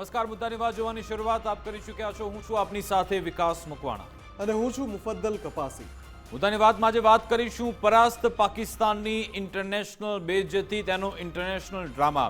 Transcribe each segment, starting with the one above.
નમસ્કાર મુદ્દાની વાત જોવાની શરૂઆત આપ કરી ચૂક્યા છો. હું છું આપની સાથે વિકાસ મકવાણા. અને હું છું મુફદ્દલ કપાસી. મુદ્દાની વાતમાં આજે વાત કરીશું પરાસ્ત પાકિસ્તાનની ઇન્ટરનેશનલ બેજથી તેનો ઇન્ટરનેશનલ ડ્રામા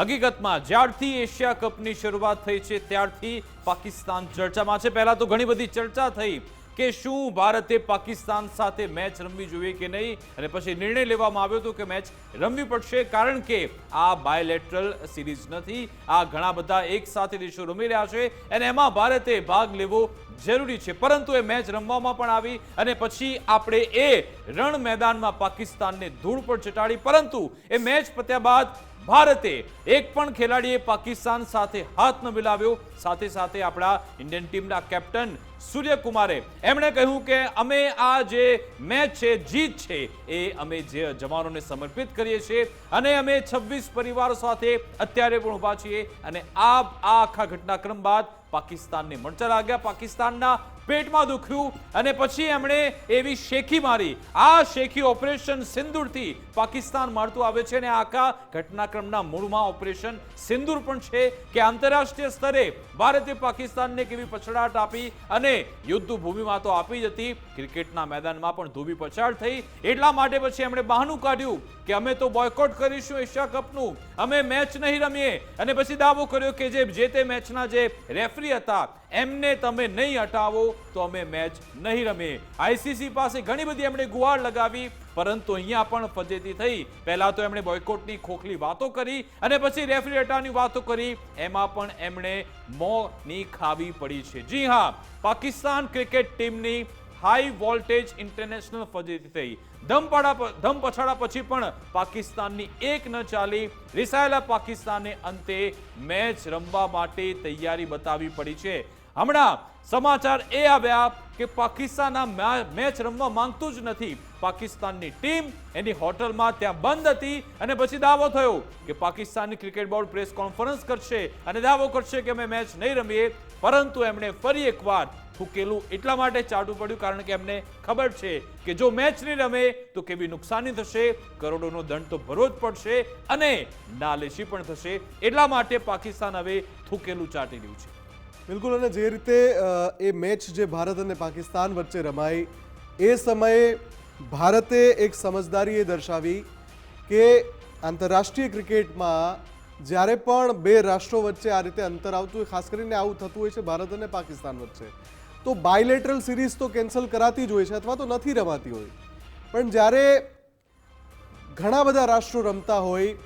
હકીકતમાં જ્યારથી એશિયા કપની શરૂઆત થઈ છે ત્યારથી પાકિસ્તાન ચર્ચામાં છે. પહેલાં તો ઘણી બધી ચર્ચા થઈ. કે શું ભારતે પાકિસ્તાન સાથે મેચ રમવી જોઈએ કે નહીં? અને પછી નિર્ણય લેવામાં આવ્યો હતો કે મેચ રમવી પડશે કારણ કે આ બાયલેટરલ સિરીઝ નથી. આ ઘણા બધા એક સાથે દેશો રમી રહ્યા છે અને એમાં ભારતે ભાગ લેવો જરૂરી છે. પરંતુ એ મેચ રમવામાં પણ આવી અને પછી આપણે એ રણ મેદાનમાં પાકિસ્તાનને ધૂળ પર ચટાડી. પરંતુ એ મેચ પત્યા બાદ ભારતે એક પણ ખેલાડીએ પાકિસ્તાન સાથે હાથ ન મિલાવ્યો. સાથે સાથે આપણા ઇન્ડિયન ટીમના કેપ્ટન સૂર્યકુમારે એમણે કહ્યું કે અમે આ જે મેચ છે, જીત છે, એ અમે જે જવાનોને સમર્પિત કરીએ છીએ અને અમે 26 પરિવારો સાથે અત્યારે પણ ઊભા છીએ અને આ આ આખા ઘટનાક્રમ બાદ પાકિસ્તાનને મણચર લાગ્યા પાકિસ્તાનના પેટમાં દુખ્યું અને પછી એમણે એવી શેખી મારી. આ શેખી ઓપરેશન સિંદૂરથી પાકિસ્તાન મારતું આવે છે અને આખા ઘટનાક્રમના મૂળમાં ઓપરેશન સિંદૂર પણ છે કે આંતરરાષ્ટ્રીય સ્તરે ભારતે પાકિસ્તાનને કેવી પછડાટ આપી અને યુદ્ધ ભૂમિમાં તો આપી જ હતી. ક્રિકેટના મેદાનમાં પણ ધોબી પછાડ થઈ. એટલા માટે પછી એમણે બહાનું કાઢ્યું કે અમે તો બોયકોટ કરીશું એશિયા કપનું. અમે મેચ નહીં રમીએ. અને પછી દાવો કર્યો કે જે તે મેચના જે રેફરી હતા એમને તમે નહીં હટાવો તો અમે મેચ નહીં રમીએ. આઈસીસી પાસે ઘણી બધી એમણે ગુહાર લગાવી, પરંતુ અહીંયા પણ ફજેતી થઈ. પહેલાં તો એમણે બોયકોટની ખોખલી વાતો કરી અને પછી રેફરી હટાવવાની વાતો કરી. એમાં પણ એમણે મોંની ખાવી પડી છે. જી હા, પાકિસ્તાન ક્રિકેટ ટીમની હાઈ વોલ્ટેજ ઇન્ટરનેશનલ ફજેતી થઈ. ધમપાડા ધમ પછાડા પછી પણ પાકિસ્તાનની એક ન ચાલી. રિસાયેલા પાકિસ્તાને અંતે મેચ રમવા માટે તૈયારી બતાવી પડી છે. હમણાં સમાચાર એ આવ્યા કે પાકિસ્તાન આ મેચ રમવા માંગતું જ નથી. પાકિસ્તાનની ટીમ એની હોટલમાં ત્યાં બંધ હતી અને પછી દાવો થયો કે પાકિસ્તાનની ક્રિકેટ બોર્ડ પ્રેસ કોન્ફરન્સ કરશે અને દાવો કરશે કે અમે મેચ નહીં રમીએ, પરંતુ એમણે ફરી એકવાર થૂકેલું એટલા માટે ચાટવું પડ્યું કારણ કે એમને ખબર છે કે જો મેચ નહીં રમે તો કેવી નુકસાની થશે, કરોડોનો દંડ તો ભરવો જ પડશે અને નાલેશી પણ થશે. એટલા માટે પાકિસ્તાન હવે થૂકેલું ચાટી રહ્યું છે. બિલકુલ, અને જે રીતે એ મેચ જે ભારત અને પાકિસ્તાન વચ્ચે રમાઈ, એ સમયે ભારતે એક સમજદારી એ દર્શાવી કે આંતરરાષ્ટ્રીય ક્રિકેટમાં જ્યારે પણ બે રાષ્ટ્રો વચ્ચે આ રીતે અંતર આવતું હોય, ખાસ કરીને આવું થતું હોય છે ભારત અને પાકિસ્તાન વચ્ચે, તો બાયલેટરલ સિરીઝ તો કેન્સલ કરાતી જ હોય છે અથવા તો નથી રમાતી હોય. પણ જ્યારે ઘણા બધા રાષ્ટ્રો રમતા હોય,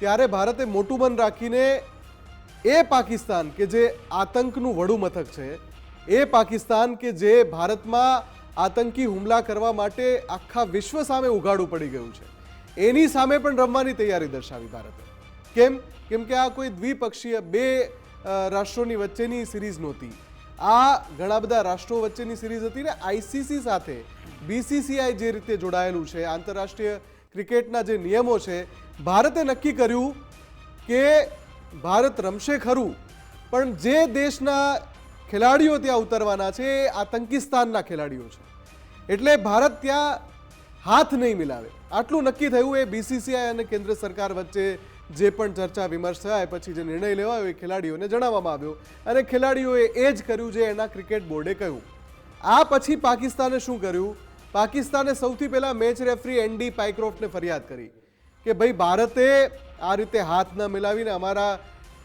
ત્યારે ભારતે મોટું મન રાખીને એ પાકિસ્તાન કે જે આતંકનું વડું મથક છે, એ પાકિસ્તાન કે જે ભારતમાં આતંકી હુમલા કરવા માટે આખા વિશ્વ સામે ઉઘાડું પડી ગયું છે, એની સામે પણ રમવાની તૈયારી દર્શાવી ભારતે. કેમ? કેમ કે આ કોઈ દ્વિપક્ષીય બે રાષ્ટ્રોની વચ્ચેની સિરીઝ નહોતી. આ ઘણા બધા રાષ્ટ્રો વચ્ચેની સિરીઝ હતી ને આઈસીસી સાથે બીસીસીઆઈ જે રીતે જોડાયેલું છે, આંતરરાષ્ટ્રીય ક્રિકેટના જે નિયમો છે, ભારતે નક્કી કર્યું કે ભારત રમશે ખરું. પણ જે દેશના ખેલાડીઓ ત્યાં ઉતરવાના છે એ આતંકિસ્તાનના ખેલાડીઓ છે. એટલે ભારત ત્યાં હાથ નહીં મિલાવે. આટલું નક્કી થયું એ બીસીસીઆઈ અને કેન્દ્ર સરકાર વચ્ચે જે પણ ચર્ચા વિમર્શ થયા પછી જે નિર્ણય લેવાયો એ ખેલાડીઓને જણાવવામાં આવ્યો. અને ખેલાડીઓએ એ જ કર્યું જે એના ક્રિકેટ બોર્ડે કહ્યું. આ પછી પાકિસ્તાને શું કર્યું? પાકિસ્તાને સૌથી પહેલાં મેચ રેફરી એન્ડી પાઇક્રોફ્ટને ફરિયાદ કરી. કે ભાઈ ભારતે આ રીતે હાથ ન મિલાવીને અમારા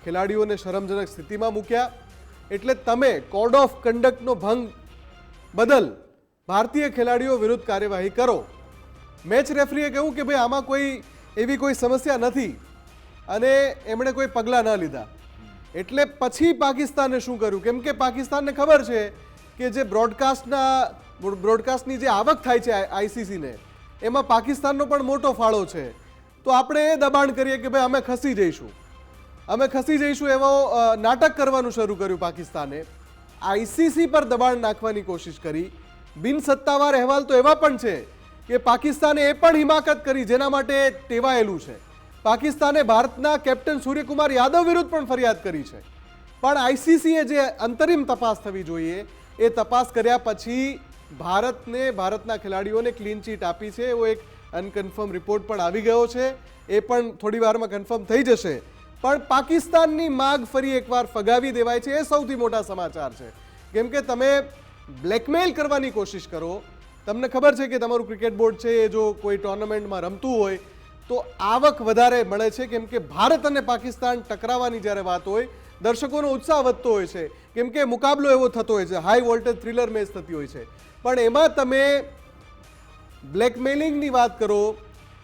ખેલાડીઓને શરમજનક સ્થિતિમાં મૂક્યા. એટલે તમે કોડ ઓફ કન્ડક્ટનો ભંગ બદલ ભારતીય ખેલાડીઓ વિરુદ્ધ કાર્યવાહી કરો. મેચ રેફરીએ કહ્યું કે ભાઈ આમાં કોઈ એવી કોઈ સમસ્યા નથી અને એમણે કોઈ પગલાં ન લીધા. એટલે પછી પાકિસ્તાને શું કર્યું? કેમ કે પાકિસ્તાનને ખબર છે કે જે બ્રોડકાસ્ટના, બ્રોડકાસ્ટની જે આવક થાય છે આઈસીસીને એમાં પાકિસ્તાનનો પણ મોટો ફાળો છે. તો આપણે એ દબાણ કરીએ કે ભાઈ અમે ખસી જઈશું. અમે ખસી જઈશું એવો નાટક કરવાનું શરૂ કર્યું પાકિસ્તાને. આઈસીસી પર દબાણ નાખવાની કોશિશ કરી. બિનસત્તાવાર અહેવાલ તો એવા પણ છે કે પાકિસ્તાને એ પણ હિમાકત કરી જેના માટે ટેવાયેલું છે. પાકિસ્તાને ભારતના કેપ્ટન સૂર્યકુમાર યાદવ વિરુદ્ધ પણ ફરિયાદ કરી છે. પણ આઈસીસીએ જે અંતરિમ તપાસ થવી જોઈએ, એ તપાસ કર્યા પછી ભારતને, ભારતના ખેલાડીઓને ક્લીન ચીટ આપી છે. એવો એક અનકન્ફર્મ રિપોર્ટ પણ આવી ગયો છે. એ પણ થોડી વારમાં કન્ફર્મ થઈ જશે. પણ પાકિસ્તાનની માગ ફરી એકવાર ફગાવી દેવાય છે. એ સૌથી મોટા સમાચાર છે. કેમ કે તમે બ્લેકમેલ કરવાની કોશિશ કરો. તમને ખબર છે કે તમારું ક્રિકેટ બોર્ડ છે, એ જો કોઈ ટુર્નામેન્ટમાં રમતું હોય, તો આવક વધારે મળે છે. કેમ કે ભારત અને પાકિસ્તાન ટકરાવાની જ્યારે વાત હોય, દર્શકોનો ઉત્સાહ વધતો હોય છે. કેમ કે મુકાબલો એવો થતો હોય છે. હાઈ વોલ્ટેજ થ્રિલર મેચ થતી હોય છે. પણ એમાં તમે બ્લેકમેલિંગની વાત કરો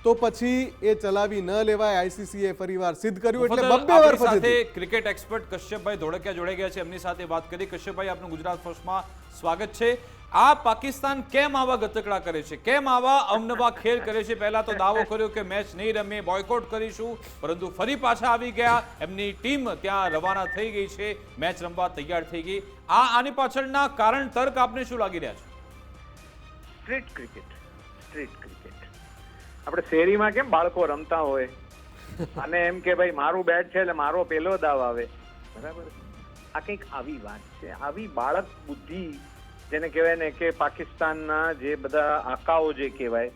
તો પછી એ ચલાવી ન લેવાય. આઈસીસીએ ફરીવાર સિદ્ધ કર્યું એટલે બબ્બે વાર સાથે ક્રિકેટ એક્સપર્ટ કશ્યપભાઈ ધોળકિયા જોડાઈ ગયા છે. એમની સાથે વાત કરી. કશ્યપભાઈ આપનું ગુજરાત ફર્સ્ટમાં સ્વાગત છે. આ પાકિસ્તાન કેમ આવા ગતકડા કરે છે? કેમ આવા અમનવા ખેલ કરે છે? પહેલા તો દાવો કર્યો કે મેચ નહીં રમે બોયકોટ કરીશું. પરંતુ ફરી પાછા આવી ગયા. એમની ટીમ ત્યાં રવાના થઈ ગઈ છે. મેચ રમવા તૈયાર થઈ ગઈ. આ આની પાછળના કારણ તર્ક આપને શું લાગી રહ્યા છે? ક્રિકેટ. સ્ટ્રીટ ક્રિકેટ આપણે શેરીમાં કેમ બાળકો રમતા હોય? અને એમ કે ભાઈ મારું બેટ છે એટલે મારો પેલો દાવ આવે. બરાબર? આ કંઈક આવી વાત છે. આવી બાળક બુદ્ધિ જેને કહેવાય ને કે પાકિસ્તાનના જે બધા આકાઓ જે કહેવાય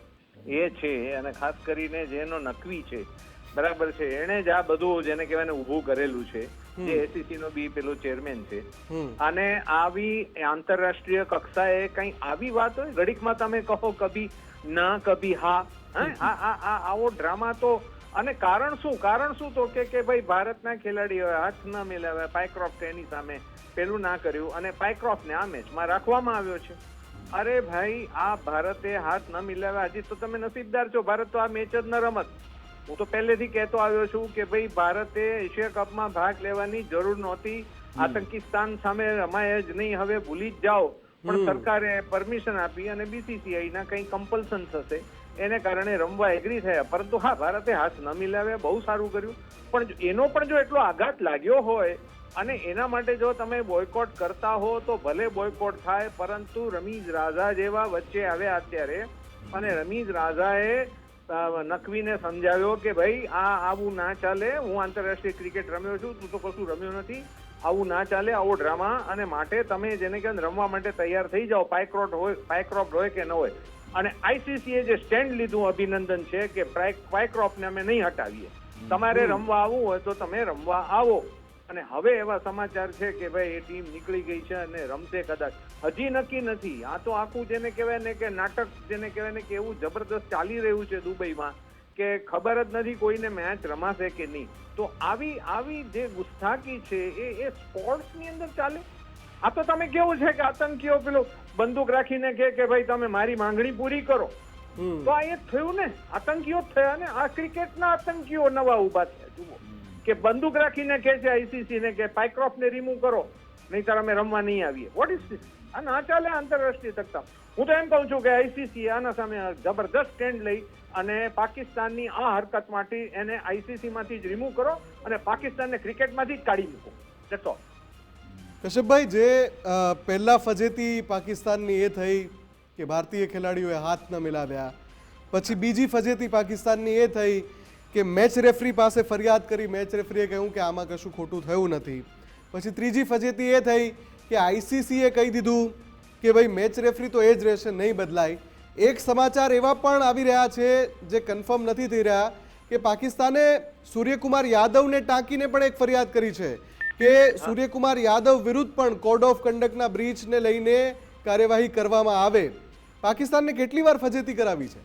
એ છે. અને ખાસ કરીને જેનો નકવી છે બરાબર છે. એણે જ આ બધું જેને કહેવાય ને ઊભું કરેલું છે. જે એસીસી નો બી પેલો ચેરમેન છે. અને આવી આંતરરાષ્ટ્રીય કક્ષાએ કઈ આવી વાત હોય? ઘડીકમાં તમે કહો કભી ના કભી હા. આ આવો ડ્રામા તો અને કારણ શું? કારણ શું તો કે કે ભાઈ ભારતના ખેલાડીઓએ હાથ ન મિલાવ્યા પાયક્રોફ્ટ એની સામે. પેલું ના કર્યું અને પાયક્રોફ્ટને આ મેચમાં રાખવામાં આવ્યો છે. અરે ભાઈ આ ભારતે હાથ ન મિલાવ્યા. હજી તો તમે નસીબદાર છો. ભારત તો આ મેચ જ ન રમત. હું તો પહેલેથી કહેતો આવ્યો છું કે ભાઈ ભારતે એશિયા કપમાં ભાગ લેવાની જરૂર નહોતી. આતંકિસ્તાન સામે રમાય જ નહીં. હવે ભૂલી જ જાઓ. પણ સરકારે પરમિશન આપી અને બીસીસીઆઈ ના કંઈ કમ્પલ્સન થશે એને કારણે રમવા એગ્રી થયા. પરંતુ હા ભારતે હાથ ન મિલાવ્યા બહુ સારું કર્યું. પણ એનો પણ જો એટલો આઘાત લાગ્યો હોય અને એના માટે જો તમે બોયકોટ કરતા હો તો ભલે બોયકોટ થાય પરંતુ રમીજ રાજા જેવા વચ્ચે આવ્યા અત્યારે. અને રમીજ રાજાએ નકવીને સમજાવ્યો કે ભાઈ આ આવું ના ચાલે હું આંતરરાષ્ટ્રીય ક્રિકેટ રમ્યો છું તું તો કશું રમ્યો નથી. આવું ના ચાલે આવો ડ્રામા. અને માટે તમે જેને કે રમવા માટે તૈયાર થઈ જાઓ પાયક્રોટ હોય પાયક્રોપ્ટ હોય કે ન હોય. અને આઈસીસીએ જે સ્ટેન્ડ લીધું અભિનંદન છે કે પાયક્રોપને અમે નહીં હટાવીએ. તમારે રમવા આવવું હોય તો તમે રમવા આવો. અને હવે એવા સમાચાર છે કે ભાઈ એ ટીમ નીકળી ગઈ છે અને રમશે કદાચ. હજી નક્કી નથી. આ તો આખું જેને કહેવાય ને કે નાટક જેને કહેવાય ને કે એવું જબરદસ્ત ચાલી રહ્યું છે દુબઈમાં કે ખબર જ નથી કોઈને મેચ રમાશે કે નહીં. તો આવી આવી જે ગુસ્તાખી છે એ એ સ્પોર્ટ્સની અંદર ચાલે? આ તો તમે કેવું છે કે આતંકીઓ પેલો બંદૂક રાખીને કે કે ભાઈ તમે મારી માંગણી પૂરી કરો. તો આ એ થયું ને. આતંકીઓ થયા ને. આ ક્રિકેટના આતંકીઓ નવા ઊભા થયા જુઓ. કે બંદૂક રાખીને કહે છે આઈસીસી ને કે પાઇક્રોફ ને રિમૂવ કરો નહીતર અમે રમવા નહીં આવીએ. વોટ ઇઝ ધીસ આ ના ચાલે આંતરરાષ્ટ્રીય તકતા. હું તો એમ કહું છું કે આઈસીસી આના સામે જબરદસ્ત સ્ટેન્ડ લઈ અને પાકિસ્તાનની આ હરકત માટે એને આઈસીસી માંથી જ રિમૂવ કરો અને પાકિસ્તાનને ક્રિકેટમાંથી જ કાઢી મૂકો. That's all. કશ્યપભાઈ, જે પહેલા ફજેતી પાકિસ્તાનની એ થઈ કે ભારતીય ખેલાડીઓએ હાથ ન મિલાવ્યા, પછી બીજી ફજેતી પાકિસ્તાનની એ થઈ કે મેચ રેફરી પાસે ફરિયાદ કરી મેચ રેફરીએ કહ્યું કે આમાં કશું ખોટું થયું નથી. પછી ત્રીજી ફજેતી એ થઈ કે આઈસીસીએ કહી દીધું કે ભાઈ મેચ રેફરી તો એ જ રહેશે, નહીં બદલાય. એક સમાચાર એવા પણ આવી રહ્યા છે જે કન્ફર્મ નથી થઈ રહ્યા કે પાકિસ્તાને સૂર્યકુમાર યાદવને ટાંકીને પણ એક ફરિયાદ કરી છે કે સૂર્યકુમાર યાદવ વિરુદ્ધ પણ કોડ ઓફ કન્ડક્ટના બ્રીચને લઈને કાર્યવાહી કરવામાં આવે. પાકિસ્તાનને કેટલી વાર ફજેતી કરાવી છે?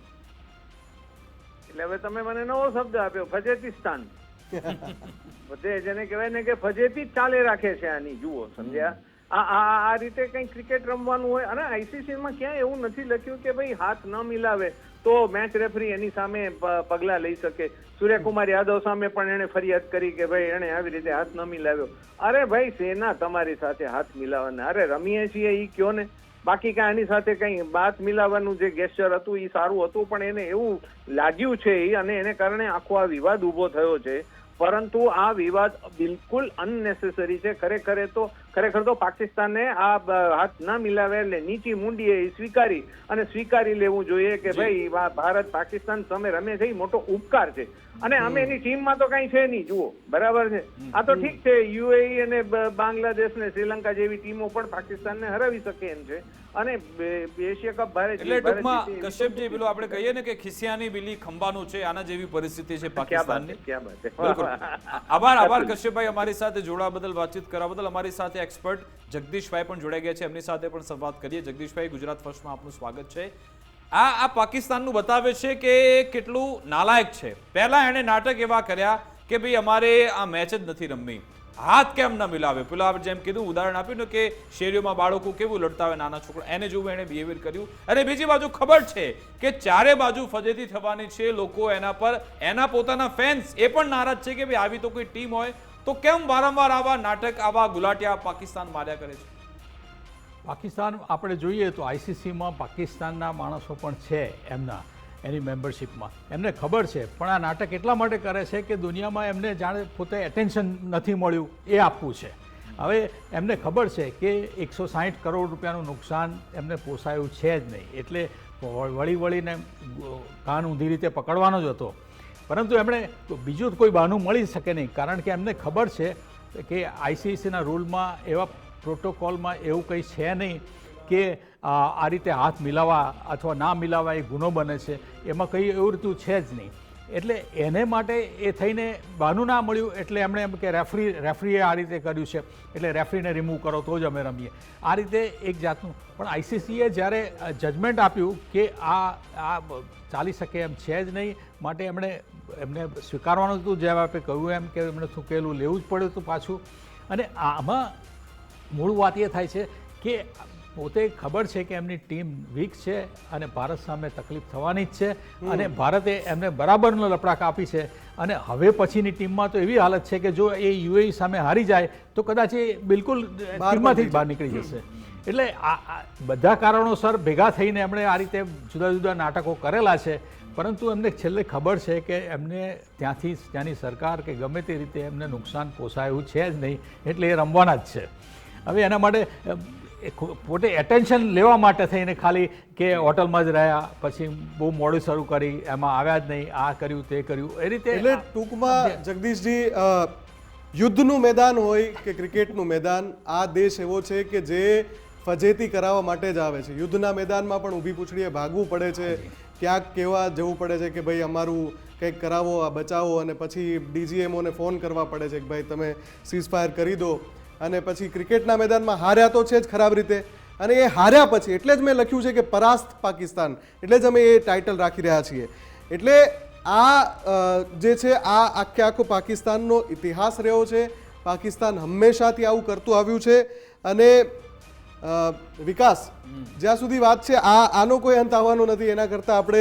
એટલે હવે તમે મને નવો શબ્દ આપ્યો ફજેતિસ્તાન. બધે જેને કહેવાય ને કે ફજેતી ચાલે રાખે છે આની જુઓ સમજ્યા? આ આ આ- રીતે કઈ ક્રિકેટ રમવાનું હોય અને આઈસીસી માં ક્યાંય એવું નથી લખ્યું કે ભાઈ હાથ ન મિલાવે તો મેચ રેફરી એની સામે પગલા લઈ શકે. સૂર્યકુમાર યાદવ સામે પણ એણે ફરિયાદ કરી કે ભાઈ એણે આવી રીતે હાથ ન મિલાવ્યો. અરે ભાઈ સેના તમારી સાથે હાથ મિલાવવાના. અરે રમીએ છીએ ઈ કયો ને બાકી કાંઈ આની સાથે કંઈ બાત મિલાવવાનું જે ગેસ્ચર હતું એ સારું હતું, પણ એને એવું લાગ્યું છે અને એને કારણે આખો આ વિવાદ ઊભો થયો છે. પરંતુ આ વિવાદ બિલકુલ અનનેસેસરી છે. ખરેખર તો ખરેખર તો પાકિસ્તાનને આ હાથ ના મિલાવે એટલે નીચી મૂંડીએ એ સ્વીકારી અને સ્વીકારી લેવું જોઈએ કે ભાઈ ભારત પાકિસ્તાન સામે રમે છે એ મોટો ઉપકાર છે. અને અમે એની ટીમમાં તો કઈ છે નહીં જુઓ. બરાબર છે? આ તો ઠીક છે યુએઈ અને બાંગ્લાદેશ ને શ્રીલંકા જેવી ટીમો પણ પાકિસ્તાનને હરાવી શકે એમ છે. અને એશિયા કપ ભારે એટલે ટૂંકમાં કશ્યપજી પેલું આપણે કહીએ ને કે ખિસિયાની બિલી ખંભાનું છે આના જેવી પરિસ્થિતિ છે પાકિસ્તાનની. આભાર આભાર કશ્યપભાઈ અમારી સાથે જોડાવા બદલ વાતચીત કરવા બદલ. અમારી સાથે એક્સપર્ટ જગદીશભાઈ પણ જોડાઈ ગયા છે. એમની સાથે પણ સંવાદ કરીએ. જગદીશભાઈ ગુજરાત ફર્સ્ટમાં આપનું સ્વાગત છે. આ આ પાકિસ્તાનનું બતાવે છે કે કેટલું નાલાયક છે. પહેલા એણે નાટક એવા કર્યા કે ભાઈ અમારે આ મેચ જ નથી રમવી. હાથ કેમ ન મિલાવે? પેલા આપણે જેમ કીધું, ઉદાહરણ આપ્યું ને કે શેરીઓમાં બાળકો કેવું લડતા હોય, નાના છોકરા, એને જોવું એણે બિહેવિયર કર્યું. અને બીજી બાજુ ખબર છે કે ચારે બાજુ ફજેતી થવાની છે લોકો એના પર, એના પોતાના ફેન્સ એ પણ નારાજ છે કે ભાઈ આવી તો કોઈ ટીમ હોય. તો કેમ વારંવાર આવા નાટક, આવા ગુલાટિયા પાકિસ્તાન માર્યા કરે છે? પાકિસ્તાન આપણે જોઈએ તો આઈસીસીમાં પાકિસ્તાનના માણસો પણ છે એમના. એની મેમ્બરશિપમાં એમને ખબર છે, પણ આ નાટક એટલા માટે કરે છે કે દુનિયામાં એમને જાણે પોતે એટેન્શન નથી મળ્યું, એ આપવું છે. હવે એમને ખબર છે કે એકસો સાહીઠ કરોડ રૂપિયાનું નુકસાન એમને પોસાયું છે જ નહીં. એટલે વળી વળીને કાન ઊંધી રીતે પકડવાનો જ હતો. પરંતુ એમણે બીજું કોઈ બહાનું મળી શકે નહીં, કારણ કે એમને ખબર છે કે આઈસીસીના રૂલમાં એવા પ્રોટોકોલમાં એવું કંઈ છે નહીં કે, આ રીતે હાથ મિલાવવા અથવા ના મિલાવવા એ ગુનો બને છે. એમાં કંઈ એવું રીતું છે જ નહીં. એટલે એને માટે એ થઈને બહાનું ના મળ્યું, એટલે એમણે એમ કે, રેફરી, રેફરીએ આ રીતે કર્યું છે. એટલે રેફરીને રિમૂવ કરો, તો જ અમે રમીએ. આ રીતે એક જાતનું, પણ આઈસીસીએ જ્યારે જજમેન્ટ આપ્યું કે આ આ ચાલી શકે એમ છે જ નહીં, માટે એમણે, એમને સ્વીકારવાનું હતું જેમ આપણે કહ્યું એમ કે, એમણે સુકેલું લેવું જ પડ્યું હતું પાછું. અને આમાં મૂળ વાત એ થાય છે કે પોતે ખબર છે કે એમની ટીમ વીક છે અને ભારત સામે તકલીફ થવાની જ છે અને ભારતે એમને બરાબરનો લપડાક આપી છે. અને હવે પછીની ટીમમાં તો એવી હાલત છે કે જો એ યુએઈ સામે હારી જાય તો કદાચ એ બિલકુલ ટીમમાંથી જ બહાર નીકળી જશે. એટલે આ બધા કારણોસર ભેગા થઈને એમણે આ રીતે જુદા જુદા નાટકો કરેલા છે. પરંતુ એમને છેલ્લે ખબર છે કે એમને ત્યાંથી ત્યાંની સરકાર કે ગમે તે રીતે એમને નુકસાન પોસાયું છે જ નહીં એટલે એ રમવાના જ છે. હવે એના માટે પોતે એટેન્શન લેવા માટે થઈને ખાલી કે હોટલમાં જ રહ્યા પછી બહુ મોડું શરૂ કરી એમાં આવ્યા જ નહીં આ કર્યું તે કર્યું એ રીતે એટલે ટૂંકમાં જગદીશજી યુદ્ધનું મેદાન હોય કે ક્રિકેટનું મેદાન આ દેશ એવો છે કે જે ફજેતી કરાવવા માટે જ આવે છે. યુદ્ધના મેદાનમાં પણ ઊભી પૂછડીએ ભાગવું પડે છે. ક્યાંક કેવા જવું પડે છે કે ભાઈ અમારું કંઈક કરાવો આ બચાવો અને પછી ડીજીએમઓને ફોન કરવા પડે છે કે ભાઈ તમે સીઝફાયર કરી દો. અને પછી ક્રિકેટના મેદાનમાં હાર્યા તો છે જ ખરાબ રીતે. અને એ હાર્યા પછી એટલે જ મેં લખ્યું છે કે પરાસ્ત પાકિસ્તાન એટલે જ અમે એ ટાઇટલ રાખી રહ્યા છીએ. એટલે આ જે છે આ આખે આખો પાકિસ્તાનનો ઇતિહાસ રહ્યો છે. પાકિસ્તાન હંમેશાથી આવું કરતું આવ્યું છે. અને વિકાસ જ્યાં સુધી વાત છે આ આનો કોઈ અંત આવવાનો નથી. એના કરતાં આપણે